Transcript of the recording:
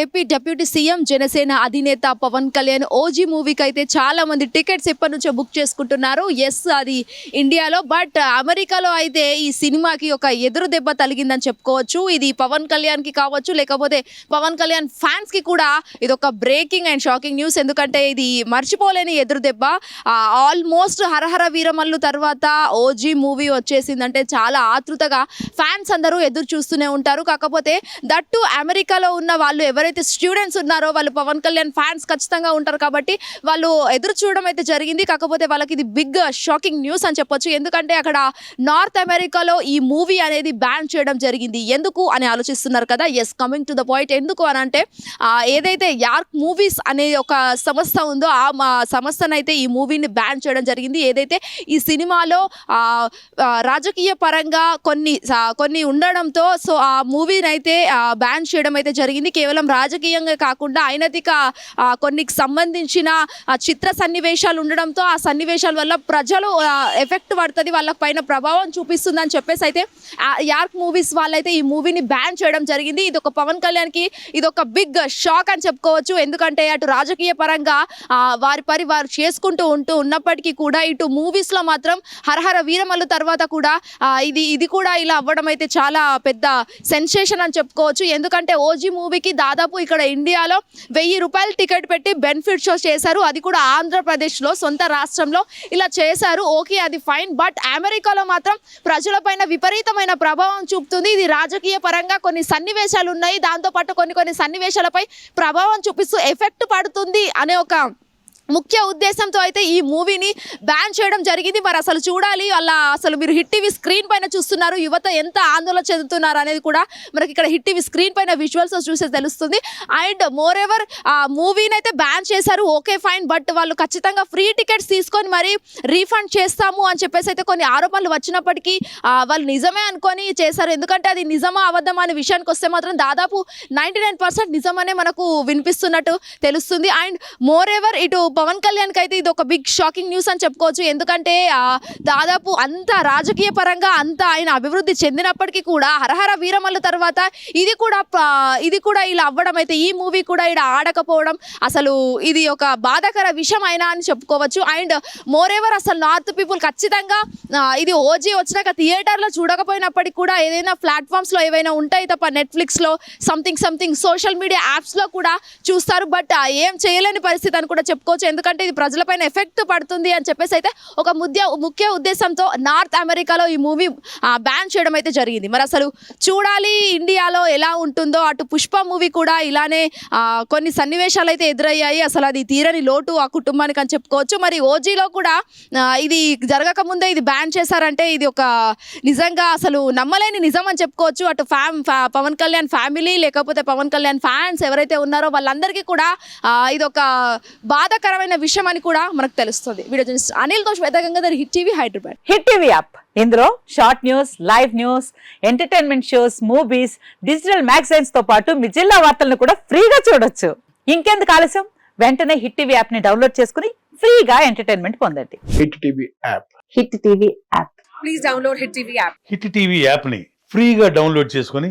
AP deputy CM Janasena అధినేత Pawan Kalyan OG మూవీకి అయితే చాలా మంది టికెట్స్ ఎప్పటి నుంచో బుక్ చేసుకుంటున్నారు. ఎస్ అది ఇండియాలో బట్ అమెరికాలో అయితే ఈ సినిమాకి ఒక ఎదురు దెబ్బ తలిగిందని చెప్పుకోవచ్చు. ఇది పవన్ కళ్యాణ్కి కావచ్చు లేకపోతే పవన్ కళ్యాణ్ ఫ్యాన్స్కి కూడా ఇది ఒక బ్రేకింగ్ అండ్ షాకింగ్ న్యూస్. ఎందుకంటే ఇది మర్చిపోలేని ఎదురు దెబ్బ. ఆల్మోస్ట్ హరహర వీరమల్లు తర్వాత ఓజీ మూవీ వచ్చేసిందంటే చాలా ఆతృతగా ఫ్యాన్స్ అందరూ ఎదురు చూస్తూనే ఉంటారు. కాకపోతే దట్టు అమెరికాలో ఉన్న వాళ్ళు ఎవరైతే స్టూడెంట్స్ ఉన్నారో వాళ్ళు పవన్ కళ్యాణ్ ఫ్యాన్స్ ఖచ్చితంగా ఉంటారు కాబట్టి వాళ్ళు ఎదురు చూడడం అయితే జరిగింది. కాకపోతే వాళ్ళకి ఇది బిగ్ షాకింగ్ న్యూస్ అని చెప్పొచ్చు. ఎందుకంటే అక్కడ నార్త్ అమెరికాలో ఈ మూవీ అనేది బ్యాన్ చేయడం జరిగింది. ఎందుకు అని ఆలోచిస్తున్నారు కదా? Yes coming to the point ఎందుకు అని అంటే ఏదైతే యార్క్ మూవీస్ అనే ఒక సంస్థ ఉందో ఆ మా సంస్థనైతే ఈ మూవీని బ్యాన్ చేయడం జరిగింది. ఏదైతే ఈ సినిమాలో రాజకీయ పరంగా కొన్ని సా- కొన్ని ఉండడంతో సో ఆ మూవీని అయితే బ్యాన్ చేయడం అయితే జరిగింది. కేవలం రాజకీయంగా కాకుండా అయినదిక కొన్ని సంబంధించిన చిత్ర సన్నివేశాలు ఉండడంతో ఆ సన్నివేశాల వల్ల ప్రజలు ఎఫెక్ట్ పడుతుంది వాళ్ళ పైన ప్రభావం చూపిస్తుంది అని చెప్పేసి అయితే యార్క్ మూవీస్ వాళ్ళైతే ఈ మూవీని బ్యాన్ చేయడం జరిగింది. ఇది ఒక పవన్ కళ్యాణ్కి ఇది ఒక బిగ్ షాక్ అని చెప్పుకోవచ్చు. ఎందుకంటే అటు రాజకీయ పరంగా వారి పరి వారు చేసుకుంటూ ఉంటూ ఉన్నప్పటికీ కూడా ఇటు మూవీస్లో మాత్రం హరహర వీరమల్లు తర్వాత కూడా ఇది ఇది కూడా ఇలా అవ్వడం అయితే చాలా పెద్ద సెన్సేషన్ అని చెప్పుకోవచ్చు. ఎందుకంటే ఓజీ మూవీకి దాదాపు ఇక్కడ ఇండియాలో వెయ్యి రూపాయలు టికెట్ పెట్టి బెనిఫిట్ షో చేశారు. అది కూడా ఆంధ్రప్రదేశ్లో సొంత రాష్ట్రంలో ఇలా చేశారు. ఓకే అది ఫైన్ బట్ అమెరికాలో మాత్రం ప్రజలపైన విపరీతమైన ప్రభావం చూపుతుంది. ఇది రాజకీయ పరంగా కొన్ని సన్నివేశాలు ఉన్నాయి. దాంతోపాటు కొన్ని కొన్ని సన్నివేశాలపై ప్రభావం చూపిస్తూ ఎఫెక్ట్ పడుతుంది అనే ఒక ముఖ్య ఉద్దేశంతో అయితే ఈ మూవీని బ్యాన్ చేయడం జరిగింది. మరి అసలు చూడాలి అలా అసలు మీరు హిట్ టీవీ స్క్రీన్ పైన చూస్తున్నారు యువత ఎంత ఆందోళన చెందుతున్నారు అనేది కూడా మనకి ఇక్కడ హిట్ టీవీ స్క్రీన్ పైన విజువల్స్ చూసే తెలుస్తుంది. అండ్ మోర్ ఎవర్ ఆ మూవీని అయితే బ్యాన్ చేశారు ఓకే ఫైన్ బట్ వాళ్ళు ఖచ్చితంగా ఫ్రీ టికెట్స్ తీసుకొని మరి రీఫండ్ చేస్తాము అని చెప్పేసి అయితే కొన్ని ఆరోపణలు వచ్చినప్పటికీ వాళ్ళు నిజమే అనుకొని చేశారు. ఎందుకంటే అది నిజమా అబద్ధమా అనే విషయానికి వస్తే మాత్రం దాదాపు నైంటీ నైన్ పర్సెంట్ నిజమనే మనకు వినిపిస్తున్నట్టు తెలుస్తుంది. అండ్ మోర్ ఎవర్ ఇటు పవన్ కళ్యాణ్కి అయితే ఇది ఒక బిగ్ షాకింగ్ న్యూస్ అని చెప్పుకోవచ్చు. ఎందుకంటే దాదాపు అంత రాజకీయ పరంగా అంత ఆయన అభివృద్ధి చెందినప్పటికీ కూడా హరహర వీరమల్ల తర్వాత ఇది కూడా ఇది కూడా ఇలా అవ్వడం అయితే ఈ మూవీ కూడా ఇలా ఆడకపోవడం అసలు ఇది ఒక బాధాకర విషయం అయినా అని చెప్పుకోవచ్చు. అండ్ మోర్ ఎవర్ అసలు నార్త్ పీపుల్ ఖచ్చితంగా ఇది ఓజీ వచ్చినాక థియేటర్లో చూడకపోయినప్పటికీ కూడా ఏదైనా ప్లాట్ఫామ్స్లో ఏవైనా ఉంటాయి తప్ప నెట్ఫ్లిక్స్లో సంథింగ్ సంథింగ్ సోషల్ మీడియా యాప్స్లో కూడా చూస్తారు. బట్ ఏం చేయలేని పరిస్థితి అని కూడా చెప్పుకోవచ్చు. ఎందుకంటే ఇది ప్రజలపైన ఎఫెక్ట్ పడుతుంది అని చెప్పేసి అయితే ఒక ముద్య ముఖ్య ఉద్దేశంతో నార్త్ అమెరికాలో ఈ మూవీ బ్యాన్ చేయడం అయితే జరిగింది. మరి అసలు చూడాలి ఇండియాలో ఎలా ఉంటుందో అటు పుష్ప మూవీ కూడా ఇలానే కొన్ని సన్నివేశాలు అయితే ఎదురయ్యాయి. అసలు అది తీరని లోటు ఆ కుటుంబానికి అని చెప్పుకోవచ్చు. మరి ఓజీలో కూడా ఇది జరగక ముందే ఇది బ్యాన్ చేశారంటే ఇది ఒక నిజంగా అసలు నమ్మలేని నిజం అని చెప్పుకోవచ్చు. అటు ఫ్యామ్ పవన్ కళ్యాణ్ ఫ్యామిలీ లేకపోతే పవన్ కళ్యాణ్ ఫ్యాన్స్ ఎవరైతే ఉన్నారో వాళ్ళందరికీ కూడా ఇది ఒక బాధకర బాధాకరమైన విషయం అని కూడా మనకు తెలుస్తుంది. Video journalist అనిల్తో Shweta Gangadhar hit TV Hyderabad. Hit TV app. ఇందులో short news live news entertainment shows movies digital మ్యాగజైన్స్తో పాటు మీ జిల్లా వార్తలను కూడా ఫ్రీగా చూడొచ్చు. ఇంకెందుకు ఆలస్యం? వెంటనే హిట్ టీవీ యాప్ని డౌన్లోడ్ చేసుకుని ఫ్రీగా ఎంటర్టైన్మెంట్ పొందండి. Hit TV app. Hit TV app. Hit TV యాప్ని ఫ్రీగా డౌన్లోడ్ చేసుకొని